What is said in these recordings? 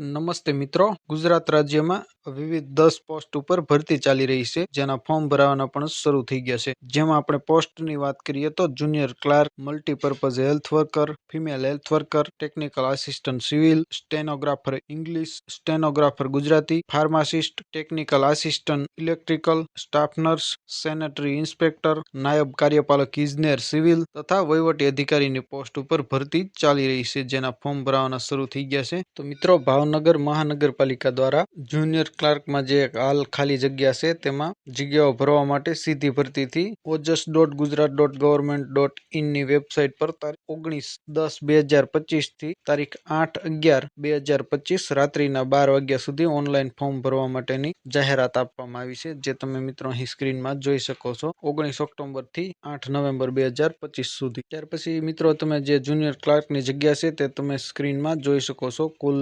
નમસ્તે મિત્રો. ગુજરાત રાજ્યમાં વિવિધ દસ પોસ્ટ ઉપર ભરતી ચાલી રહી છે. જેના ફોર્મ ભરાવાના પણ શરૂ થઈ ગયા છે. જેમાં આપણે પોસ્ટની વાત કરીએ તો junior clerk, multipurpose health worker, female health worker, technical assistant civil, stenographer English, stenographer Gujarati, pharmacist, technical assistant electrical, staff nurse, sanitary inspector, નાયબ કાર્યપાલક ઇજનેર સિવિલ તથા વહીવટી અધિકારીની પોસ્ટ ઉપર ભરતી ચાલી રહી છે. જેના ફોર્મ ભરાવાના શરૂ થઈ ગયા છે. તો મિત્રો ભાવનગર મહાનગરપાલિકા દ્વારા જુનિયર ક્લાર્કમાં જે હાલ ખાલી જગ્યા છે, તેમાં જગ્યાઓ ભરવા માટે સીધી ભરતીથી Ojas dot Gujarat dot government dot ઇનની website પર તારીખ ઓગણીસ દસ બે હજાર પચીસથી તારીખ આઠ અગિયાર બે હજાર પચીસ રાત્રિના બાર વાગ્યા સુધી ઓનલાઈન ફોર્મ ભરવા માટેની જાહેરાત આપવામાં આવી છે, જે તમે મિત્રો અહીં સ્ક્રીનમાં જોઈ શકો છો. ઓગણીસ ઓક્ટોબરથી આઠ નવેમ્બર બે હજાર પચીસ સુધી. ત્યાર પછી મિત્રો તમે જે જુનિયર ક્લાર્કની જગ્યા છે, તે તમે સ્ક્રીનમાં જોઈ શકો છો. કુલ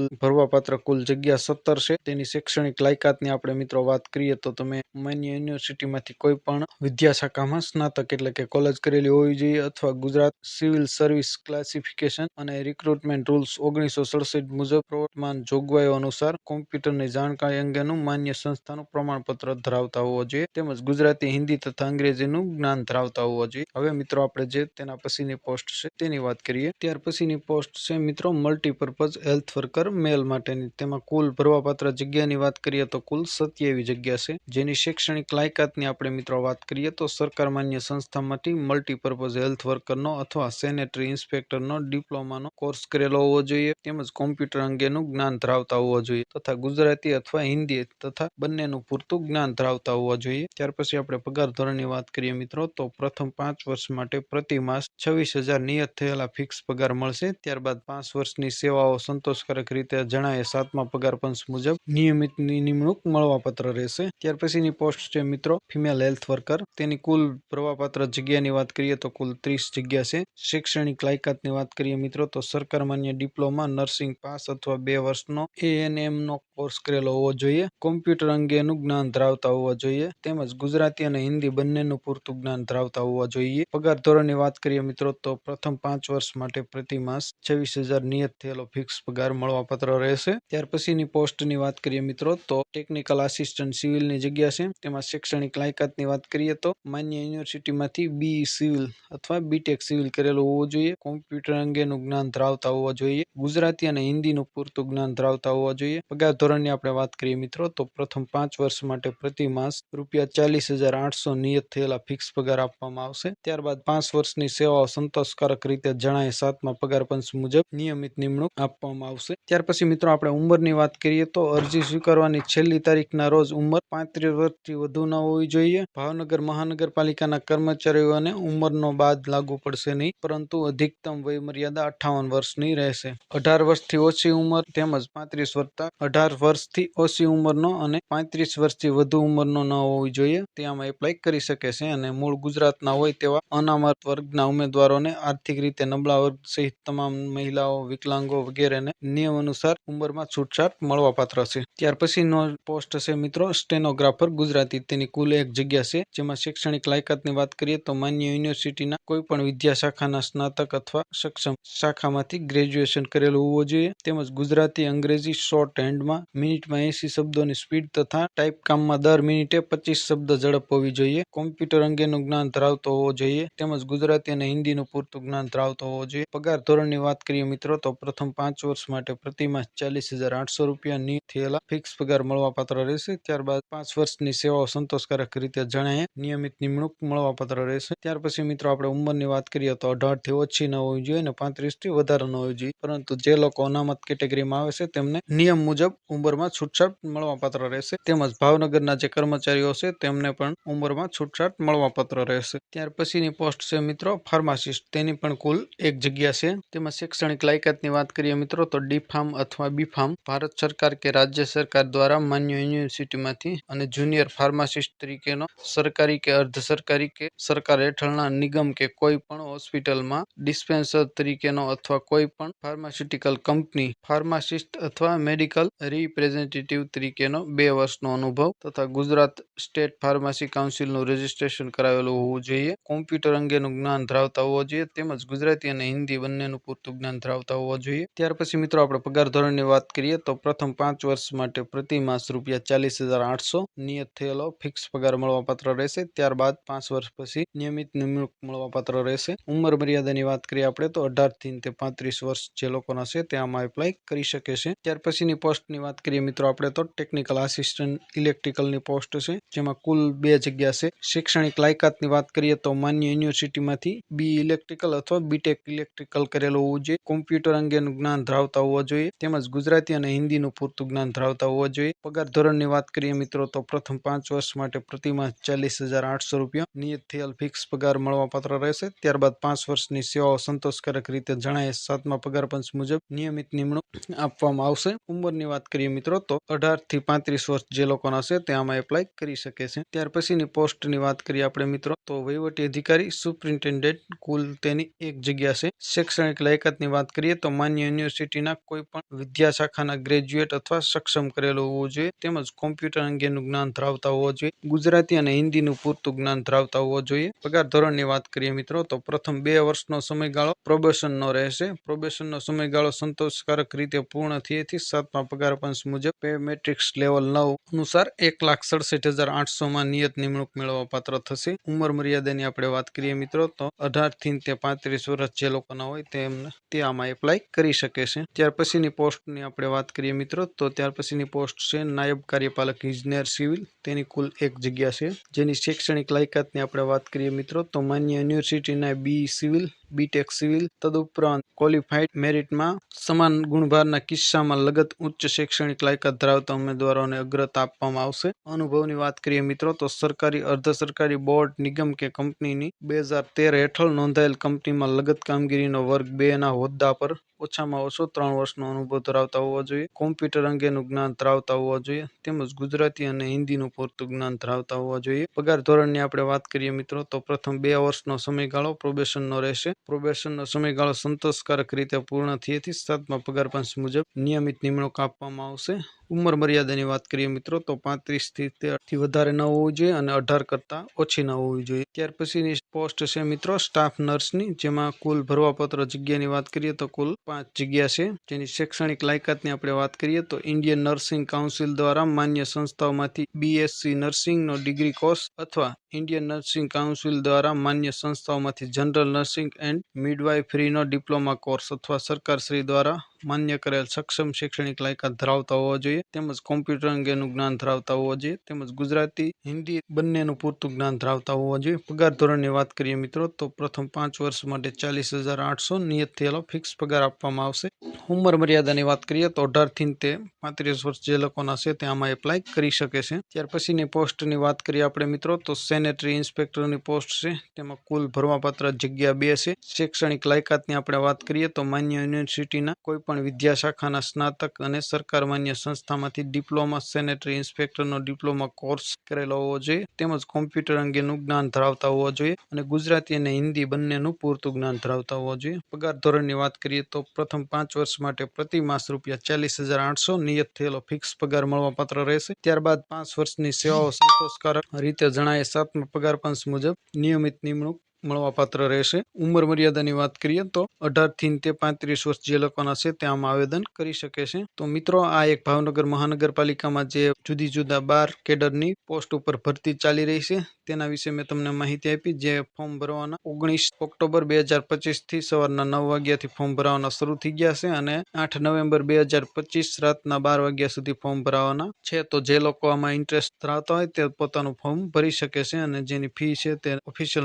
ભરવાપાત્ર કુલ જગ્યા સત્તર છે. તેની શૈક્ષણિક લાયકાતની આપણે મિત્રો વાત કરીએ તો તમે માન્ય યુનિવર્સિટીમાંથી કોઈ પણ વિદ્યાશાખામાં સ્નાતક એટલે કે કોલેજ કરેલી હોવી જોઈએ અથવા ગુજરાત સિવિલ સર્વિસ ક્લાસિફિકેશન અને રિક્રુટમેન્ટ રૂલ્સ ઓગણીસો સડસઠ મુજબ પ્રવર્તમાન જોગવાઈઓ અનુસાર કોમ્પ્યુટરની જાણકારી અંગેનું માન્ય સંસ્થાનું પ્રમાણપત્ર ધરાવતા હોવો જોઈએ તેમજ ગુજરાતી, હિન્દી તથા અંગ્રેજીનું જ્ઞાન ધરાવતા હોવો જોઈએ. હવે મિત્રો આપણે જે તેના પછીની પોસ્ટ છે તેની વાત કરીએ. ત્યાર પછીની પોસ્ટ છે મિત્રો મલ્ટીપર્પઝ હેલ્થ વર્કર મેલ માટેની તેમાં કુલ ભરવાપાત્ર જગ્યાની વાત કરીએ તો કુલ સત્યાવી જગ્યા છે, જેની શૈક્ષણિક લાયકાતની આપણે મિત્રો વાત કરીએ તો સરકાર માન્ય સંસ્થામાંથી મલ્ટીપર્પઝ હેલ્થ વર્કરનો અથવા સેનેટરી ઇન્સ્પેક્ટરનો ડિપ્લોમાનો કોર્સ કરેલો હોવો જોઈએ, તેમજ કોમ્પ્યુટર અંગેનું જ્ઞાન ધરાવતા હોવા જોઈએ, તથા ગુજરાતી અથવા હિન્દી તથા બંનેનું પૂરતું જ્ઞાન ધરાવતા હોવા જોઈએ. ત્યાર પછી આપણે પગાર ધોરણની વાત કરીએ મિત્રો, તો પ્રથમ પાંચ વર્ષ માટે પ્રતિ માસ છવ્વીસ હજાર નિયત થયેલા ફિક્સ પગાર મળશે, ત્યારબાદ પાંચ વર્ષની સેવાઓ સંતોષકારક રીતે જણાય સાતમા પગાર પંચ મુજબ નિયમિત નિમણૂક મળવાપાત્ર રહેશે. ત્યાર પછીની પોસ્ટ છે, મિત્રો ફિમેલ હેલ્થ વર્કર તેની કુલ પ્રવાપાત્ર જગ્યાની વાત કરીએ તો કુલ ત્રીસ જગ્યા છે. શૈક્ષણિક લાયકાતની વાત કરીએ, મિત્રો, તો સરકાર માન્ય ડિપ્લોમા નર્સિંગ પાસ અથવા બે વર્ષનો એએનએમ નો કોર્સ કરેલો હોવો જોઈએ. કોમ્પ્યુટર અંગેનું જ્ઞાન ધરાવતા હોવા જોઈએ. તેમજ ગુજરાતી અને હિન્દી બંનેનું પૂરતું જ્ઞાન ધરાવતા હોવા જોઈએ. પગાર ધોરણની વાત કરીએ, મિત્રો, તો પ્રથમ પાંચ વર્ષ માટે પ્રતિ માસ છવ્વીસ હજાર નિયત થયેલો ફિક્સ પગાર મળવાપાત્ર રહેશે. ત્યાર પછીની પોસ્ટની વાત કરીએ મિત્રો, તો ટેકનિકલ આસિસ્ટન્ટ સિવિલની જગ્યા છે. તેમાં શૈક્ષણિક લાયકાતની વાત કરીએ તો માન્ય યુનિવર્સિટીમાંથી બી સિવિલ અથવા બીટેક સિવિલ કરેલું હોવું જોઈએ. કોમ્પ્યુટર અંગેનું જ્ઞાન ધરાવતા હોવા જોઈએ. ગુજરાતી અને હિન્દીનું પૂરતું જ્ઞાન ધરાવતા હોવા જોઈએ. પગાર ધોરણની આપણે વાત કરીએ મિત્રો, તો પ્રથમ પાંચ વર્ષ માટે પ્રતિ માસ રૂપિયા ચાલીસ હજાર આઠસો નિયત થયેલા ફિક્સ પગાર આપવામાં આવશે. ત્યારબાદ પાંચ વર્ષની સેવાઓ સંતોષકારક રીતે જણાય સાતમા પગાર પંચ મુજબ નિયમિત નિમણૂક આપવામાં આવશે. ત્યાર પછી મિત્રો આપણે ઉંમરની વાત કરીએ તો અરજી સ્વીકારવાની છેલ્લી તારીખના રોજ ઉંમર પાંત્રીસ વર્ષથી વધુ ન હોવી જોઈએ. ભાવનગર મહાનગરપાલિકાના કર્મચારીઓને ઉંમરનો બાદ લાગુ પડશે નહીં, પરંતુ અધિકતમ વય મર્યાદા અઠાવન વર્ષની રહેશે. અઢાર વર્ષથી ઓછી ઉંમર તેમજ પાંત્રીસ વર્ષ અઢાર વર્ષથી ઓછી ઉંમરનો અને પાંત્રીસ વર્ષથી વધુ ઉંમરનો ન હોવી જોઈએ. તે આમાં એપ્લાય કરી શકે છે અને મૂળ ગુજરાતના હોય તેવા અનામત વર્ગના ઉમેદવારોને આર્થિક રીતે નબળા વર્ગ સહિત તમામ મહિલાઓ, વિકલાંગો વગેરેને નિયમ અનુસાર ઉંમરમાં છૂટછાટ મળવાપાત્ર છે. ત્યાર પછીનો પોસ્ટ છે મિત્રો, સ્ટેનોગ્રાફર ગુજરાતી. તેની કુલ એક જગ્યા છે, જેમાં શૈક્ષણિક લાયકાતની વાત કરીએ તો માન્ય યુનિવર્સિટીના કોઈ પણ વિદ્યા શાખાના સ્નાતક અથવા સક્ષમ શાખામાંથી ગ્રેજ્યુએશન કરેલું હોવું જોઈએ. તેમજ ગુજરાતી, અંગ્રેજી, શોર્ટ હેન્ડમાં મિનિટમાં એસી શબ્દોની સ્પીડ તથા ટાઈપ કામમાં દર મિનિટે પચીસ શબ્દ ઝડપ હોવી જોઈએ. કોમ્પ્યુટર અંગેનું જ્ઞાન ધરાવતો હોવો જોઈએ. તેમજ ગુજરાતી અને હિન્દીનું પૂરતું જ્ઞાન ધરાવતો હોવો જોઈએ. પગાર ધોરણની વાત કરીએ મિત્રો, તો પ્રથમ પાંચ વર્ષ માટે પ્રતિ માસ ચાલીસ હજાર આઠસો રૂપિયાની થયેલા ફિક્સ પગાર મળવાપાત્ર રહેશે. ત્યારબાદ પાંચ વર્ષની સેવાઓ સંતોષકારક રીતે જણાય. નિયમિત નિમણૂક મળવાપાત્ર રહેશે. ત્યાર પછી મિત્રો, આપણે ઉંમરની વાત કરીએ તો અઢારથી ઓછી ન હોવી જોઈએ અને પાંત્રીસથી વધારે ન હોવી જોઈએ. પરંતુ જે લોકો અનામત કેટેગરીમાં આવે છે, તેમને નિયમ મુજબ ઉંમરમાં છૂટછાટ મળવાપાત્ર રહેશે. તેમજ ભાવનગરના જે કર્મચારીઓ છે, તેમને પણ ઉંમરમાં છૂટછાટ મળવાપાત્ર રહેશે. ત્યાર પછીની પોસ્ટ છે મિત્રો, ફાર્માસિસ્ટ. તેની પણ કુલ એક જગ્યા છે. તેમાં શૈક્ષણિક લાયકાતની વાત કરીએ મિત્રો, તો ડી ફાર્મ અથવા બી ફાર્મ ભારત સરકાર કે રાજ્ય સરકાર દ્વારા માન્ય યુનિવર્સિટીમાંથી અને જુનિયર ફાર્માસિસ્ટ તરીકેનો સરકારી કે અર્ધ સરકારી કે સરકાર હેઠળના નિગમ કે કોઈ પણ હોસ્પિટલમાં ડિસ્પેન્સર તરીકેનો અથવા કોઈ પણ ફાર્માસ્યુટિકલ કંપની, ફાર્માસિસ્ટ અથવા મેડિકલ રિપ્રેઝેન્ટેટિવ તરીકેનો બે વર્ષનો અનુભવ તથા ગુજરાત સ્ટેટ ફાર્મસી કાઉન્સિલનું રજીસ્ટ્રેશન કરાવેલું હોવું જોઈએ. કોમ્પ્યુટર અંગેનું જ્ઞાન ધરાવતા હોવો જોઈએ તેમજ ગુજરાતી અને હિન્દી બંનેનું પૂરતું જ્ઞાન ધરાવતા હોવો જોઈએ. ત્યાર પછી મિત્રો આપણે પગાર ધોરણની વાત કરીએ તો પ્રથમ પાંચ વર્ષ માટે પ્રતિ માસ રૂપિયા ચાલીસ હજાર આઠસો નિયત થયેલો ફિક્સ પગાર મળવાપાત્ર રહેશે. ત્યારબાદ પાંચ વર્ષ પછી નિયમિત નિમણૂક મળવાપાત્ર રહેશે. ઉંમર મર્યાદાની વાત કરીએ આપણે તો અઢારથી તે પાંત્રીસ વર્ષ જે લોકોના છે તે આમાં એપ્લાય કરી શકે છે. ત્યાર પછીની પોસ્ટની વાત કરીએ મિત્રો આપણે તો ટેકનિકલ આસિસ્ટન્ટ ઇલેક્ટ્રિકલની પોસ્ટ છે, જેમાં કુલ બે જગ્યા છે. શૈક્ષણિક લાયકાતની વાત કરીએ તો માન્ય યુનિવર્સિટીમાંથી બી ઇલેક્ટ્રિકલ અથવા બીટેક ઇલેક્ટ્રિકલ કરેલું હોવું જોઈએ. કોમ્પ્યુટર અંગેનું જ્ઞાન ધરાવતા હોવા જોઈએ. તેમજ ગુજરાતી અને હિન્દીનું પૂરતું જ્ઞાન ધરાવતા હોવા જોઈએ. પગાર ધોરણની વાત કરીએ મિત્રો, તો પ્રથમ પાંચ વર્ષ માટે પ્રતિમાસ ચાલીસ હજાર આઠસો રૂપિયા નિયત થયેલ ફિક્સ પગાર મળવાપાત્ર રહેશે. ત્યારબાદ પાંચ વર્ષની સેવાઓ સંતોષકારક રીતે જણાય સાતમા પગાર પંચ મુજબ નિયમિત નિમણૂક આપવામાં આવશે. ઉંમરની વાત કરીએ મિત્રો, તો અઢારથી પાંત્રીસ વર્ષ જે લોકોના છે તે આમાં એપ્લાય કરી શકે છે. ત્યાર પછીની પોસ્ટની વાત કરીએ આપણે મિત્રો, તો વહીવટી અધિકારી, સુપ્રિન્ટેન્ડન્ટ કુલ તેની એક જગ્યા છે. શૈક્ષણિક લાયકાતની વાત કરીએ તો માન્ય યુનિવર્સિટીના કોઈ પણ વિદ્યા શાખાના ગ્રેજ્યુએટ અથવા સક્ષમ કરેલું હોવું જોઈએ. તેમજ કોમ્પ્યુટર અંગેનું જ્ઞાન ધરાવતા હોવો જોઈએ. ગુજરાતી અને હિન્દીનું પૂરતું જ્ઞાન ધરાવતા હોવો જોઈએ. પગાર ધોરણની વાત કરીએ મિત્રો, તો પ્રથમ બે વર્ષનો સમયગાળો પ્રોબેશનનો રહેશે. પ્રોબેશનનો સમયગાળો સંતોષકારક રીતે પૂર્ણ થયેથી સાતમા પગાર પંચ મુજબ પે મેટ્રિક્સ લેવલ નવ અનુસાર એક લાખ સડસઠ હજાર આઠસો માં નિયત નિમણૂક મેળવવા પાત્ર થશે. ઉંમર મર્યાદાની આપણે વાત કરીએ મિત્રો, તો અઢારથી તે પાંત્રીસ વર્ષ જે લોકોના હોય તેમને તે આમાં એપ્લાય કરી શકે છે. ત્યાર પછીની પોસ્ટની આપણે વાત કરીએ મિત્રો, તો ત્યાર પછીની પોસ્ટ છે, નાયબ કાર્યપાલક ઇજનેર સિવિલ તેની કુલ એક જગ્યા છે, જેની શૈક્ષણિક લાયકાતની આપણે વાત કરીએ મિત્રો, તો માન્ય યુનિવર્સિટીના બી સિવિલ બીટેક સિવિલ તદુપરાંત ક્વોલિફાઈડ મેરિટમાં સમાન ગુણભારના કિસ્સામાં લગત ઉચ્ચ શૈક્ષણિક લાયકાત ધરાવતા ઉમેદવારોને અગ્રતા આપવામાં આવશે. અનુભવની વાત કરીએ મિત્રો, તો સરકારી અર્ધ સરકારી બોર્ડ નિગમ કે કંપનીની બે હજાર તેર હેઠળ નોંધાયેલ કંપનીમાં લગત કામગીરીનો વર્ગ બે ના હોદ્દા પર ઓછામાં ઓછો ત્રણ વર્ષનો અનુભવ ધરાવતા હોવા જોઈએ. કોમ્પ્યુટર અંગેનું જ્ઞાન ધરાવતા હોવા જોઈએ. તેમજ ગુજરાતી અને હિન્દીનું પૂરતું જ્ઞાન ધરાવતા હોવા જોઈએ. પગાર ધોરણની આપણે વાત કરીએ મિત્રો, તો પ્રથમ બે વર્ષનો સમયગાળો પ્રોબેશનનો રહેશે. પ્રોબેશનનો સમયગાળો સંતોષકારક રીતે પૂર્ણ થયેથી સાતમા પગાર પંચ મુજબ નિયમિત નિમણૂક આપવામાં આવશે. ઉંમર મર્યાદાની વાત કરીએ મિત્રો, તો પાંત્રીસથી થી વધારે ન હોવું જોઈએ અને અઢાર કરતાં ઓછી ન હોવી જોઈએ. ત્યાર પછીની પોસ્ટ છે મિત્રો, સ્ટાફ નર્સની, જેમાં કુલ ભરવાપત્ર જગ્યાની વાત કરીએ તો કુલ પાંચ જગ્યા છે. જેની શૈક્ષણિક લાયકાતની આપણે વાત કરીએ તો ઇન્ડિયન નર્સિંગ કાઉન્સિલ દ્વારા માન્ય સંસ્થાઓમાંથી બીએસસી નર્સિંગનો ડિગ્રી કોર્સ અથવા ઇન્ડિયન નર્સિંગ કાઉન્સિલ દ્વારા માન્ય સંસ્થાઓમાંથી જનરલ નર્સિંગ એન્ડ મિડવાઇફરીનો ડિપ્લોમા કોર્સ અથવા સરકારશ્રી દ્વારા માન્ય કરેલ સક્ષમ શૈક્ષણિક લાયકાત ધરાવતા હોવા જોઈએ, તેમજ કોમ્પ્યુટર અંગેનું જ્ઞાન ધરાવતા હોવા જોઈએ, તેમજ ગુજરાતી, હિન્દી બંનેનું પૂરતું જ્ઞાન ધરાવતા હોવા જોઈએ. પગાર ધોરણની વાત કરીએ મિત્રો, તો પ્રથમ પાંચ વર્ષ માટે ચાલીસ હજાર આઠસો નિયત થયેલો ફિક્સ પગાર આપવામાં આવશે. ઉંમર મર્યાદાની વાત કરીએ, તો અઢારથી તે પાંત્રીસ વર્ષ જે લોકોના છે, તે આમાં એપ્લાય કરી શકે છે. ત્યાર પછીની પોસ્ટની વાત કરીએ આપણે મિત્રો, તો સેનેટરી ઇન્સ્પેક્ટરની પોસ્ટ છે, તેમાં કુલ ભરવાપાત્ર જગ્યા બે છે. શૈક્ષણિક લાયકાતની આપણે વાત કરીએ, તો માન્ય યુનિવર્સિટીના કોઈ પણ વિદ્યાશાખાના સ્નાતક અને સરકાર માન્ય સંસ્થામાંથી ડિપ્લોમા સેનેટરી ઇન્સ્પેક્ટરનો ડિપ્લોમા કોર્સ કરેલો હોવો જોઈએ, તેમજ કોમ્પ્યુટર અંગેનું જ્ઞાન ધરાવતા હોવા જોઈએ અને ગુજરાતી અને હિન્દી બંનેનું પૂરતું જ્ઞાન ધરાવતા હોવા જોઈએ. પગાર ધોરણની વાત કરીએ તો પ્રથમ પાંચ વર્ષ માટે પ્રતિ માસ રૂપિયા ચાલીસ હજાર આઠસો નિયત થયેલો ફિક્સ પગાર મળવાપાત્ર રહેશે. ત્યારબાદ પાંચ વર્ષની સેવાઓ સંતોષકારક રીતે જણાય. સાતમા પગાર પંચ મુજબ નિયમિત નિમણૂક મળવાપાત્ર રહેશે. ઉંમર મર્યાદાની વાત કરીએ તો અઢારથી તે પાંત્રીસ વર્ષ જે લોકોના છે તે આમાં આવેદન કરી શકે છે. તો મિત્રો, આ એક ભાવનગર મહાનગરપાલિકામાં જે જુદી જુદા બાર કેડરની પોસ્ટ ઉપર ભરતી ચાલી રહી છે, તેના વિશે મેં તમને માહિતી આપી, જે ફોર્મ ભરવાના ઓગણીસ ઓક્ટોબર બે હજાર પચીસથી સવારના નવ વાગ્યાથી ફોર્મ ભરાવાના શરૂ થઈ ગયા છે અને આઠ નવેમ્બર બે હજાર પચીસ રાતના બાર વાગ્યા સુધી ફોર્મ ભરાવાના છે. તો જે લોકો આમાં ઇન્ટરેસ્ટ ધરાવતા હોય તે પોતાનું ફોર્મ ભરી શકે છે અને જેની ફી છે તે ઓફિશિયલ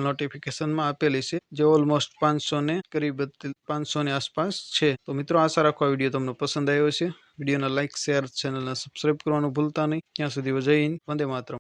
નોટિફિકેશનમાં આપેલી છે, જે ઓલમોસ્ટ પાંચસો ને કરીબ પાંચસો ની આસપાસ છે. તો મિત્રો, આશા રાખો આ વીડિયો તમને પસંદ આવ્યો છે વિડીયોને લાઇક શેર ચેનલને સબસ્ક્રાઇબ કરવાનું ભૂલતા નહીં. ત્યાં સુધી જય હિન્દ, વંદે માતરમ.